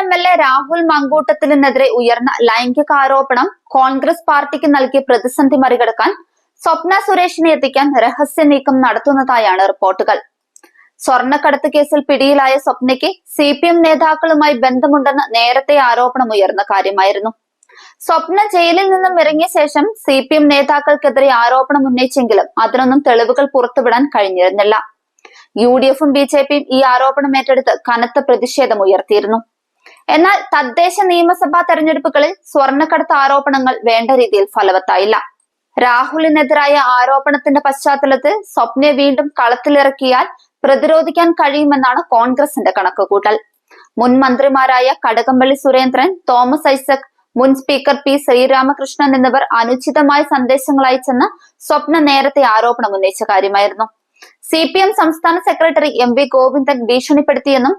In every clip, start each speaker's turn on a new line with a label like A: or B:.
A: M L A Rahul മങ്കൂട്ടത്തിനെതിരെ ഉയർന്ന ലൈംഗിക ആരോപണം കോൺഗ്രസ് പാർട്ടിക്ക് നൽകിയ പ്രതിസന്ധി മറികടക്കാൻ സ്വപ്ന സുരേഷിനെ എത്തിക്കാൻ രഹസ്യ നീക്കം നടത്തുന്നതായാണ് റിപ്പോർട്ടുകൾ. സ്വർണക്കടത്ത് കേസിൽ പിടിയിലായ സ്വപ്നയ്ക്ക് സി പി എം നേതാക്കളുമായി ബന്ധമുണ്ടെന്ന് നേരത്തെ ആരോപണം ഉയർന്ന കാര്യമായിരുന്നു. സ്വപ്ന ജയിലിൽ നിന്നും ഇറങ്ങിയ ശേഷം സി പി എം നേതാക്കൾക്കെതിരെ ആരോപണം ഉന്നയിച്ചെങ്കിലും അതിനൊന്നും തെളിവുകൾ പുറത്തുവിടാൻ കഴിഞ്ഞിരുന്നില്ല. യു ഡി എഫും ബി ജെ പിയും ഈ ആരോപണം ഏറ്റെടുത്ത് കനത്ത പ്രതിഷേധം ഉയർത്തിയിരുന്നു. എന്നാൽ തദ്ദേശ നിയമസഭാ തെരഞ്ഞെടുപ്പുകളിൽ സ്വർണക്കടത്ത് ആരോപണങ്ങൾ വേണ്ട രീതിയിൽ ഫലവത്തായില്ല. രാഹുലിനെതിരായ ആരോപണത്തിന്റെ പശ്ചാത്തലത്തിൽ സ്വപ്നയെ വീണ്ടും കളത്തിലിറക്കിയാൽ പ്രതിരോധിക്കാൻ കഴിയുമെന്നാണ് കോൺഗ്രസിന്റെ കണക്കുകൂട്ടൽ. മുൻ മന്ത്രിമാരായ കടകംപള്ളി സുരേന്ദ്രൻ തോമസ് ഐസക് മുൻ സ്പീക്കർ പി ശ്രീരാമകൃഷ്ണൻ എന്നിവർ അനുചിതമായ സന്ദേശങ്ങൾ അയച്ചെന്ന് സ്വപ്ന നേരത്തെ ആരോപണം ഉന്നയിച്ച കാര്യമായിരുന്നു. സി പി എം സംസ്ഥാന സെക്രട്ടറി എം വി ഗോവിന്ദൻ ഭീഷണിപ്പെടുത്തിയെന്നും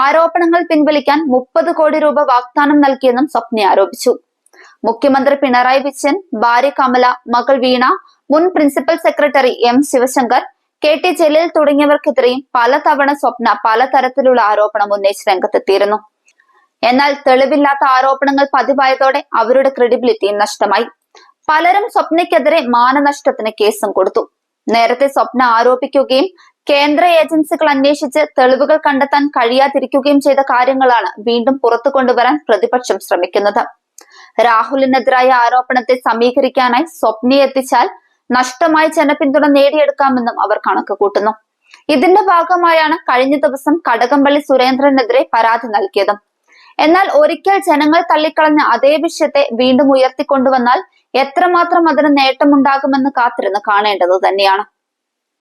A: ആരോപണങ്ങൾ പിൻവലിക്കാൻ മുപ്പത് കോടി രൂപ വാഗ്ദാനം നൽകിയെന്നും സ്വപ്ന ആരോപിച്ചു. മുഖ്യമന്ത്രി പിണറായി വിജയൻ ഭാര്യ കമല മകൾ വീണ മുൻ principal secretary M Sivasankar K T Jaleel തുടങ്ങിയവർക്കെതിരെയും പലതവണ സ്വപ്ന പലതരത്തിലുള്ള ആരോപണം ഉന്നയിച്ച് രംഗത്തെത്തിയിരുന്നു. എന്നാൽ തെളിവില്ലാത്ത ആരോപണങ്ങൾ പതിവായതോടെ അവരുടെ ക്രെഡിബിലിറ്റിയും നഷ്ടമായി. പലരും സ്വപ്നയ്ക്കെതിരെ മാനനഷ്ടത്തിന് കേസും കൊടുത്തു. നേരത്തെ സ്വപ്ന ആരോപിക്കുകയും കേന്ദ്ര ഏജൻസികൾ അന്വേഷിച്ച് തെളിവുകൾ കണ്ടെത്താൻ കഴിയാതിരിക്കുകയും ചെയ്ത കാര്യങ്ങളാണ് വീണ്ടും പുറത്തു കൊണ്ടുവരാൻ പ്രതിപക്ഷം ശ്രമിക്കുന്നത്. രാഹുലിനെതിരായ ആരോപണത്തെ സമീകരിക്കാനായി സ്വപ്നയെ എത്തിച്ചാൽ നഷ്ടമായി ജനപിന്തുണ നേടിയെടുക്കാമെന്നും അവർ കണക്ക് കൂട്ടുന്നു. ഇതിന്റെ ഭാഗമായാണ് കഴിഞ്ഞ ദിവസം കടകംപള്ളി സുരേന്ദ്രനെതിരെ പരാതി നൽകിയത്. എന്നാൽ ഒരിക്കൽ ജനങ്ങൾ തള്ളിക്കളഞ്ഞ അതേ വിഷയത്തെ വീണ്ടും ഉയർത്തിക്കൊണ്ടുവന്നാൽ എത്രമാത്രം അതിന് നേട്ടമുണ്ടാകുമെന്ന് കാത്തിരുന്ന് കാണേണ്ടത് തന്നെയാണ്.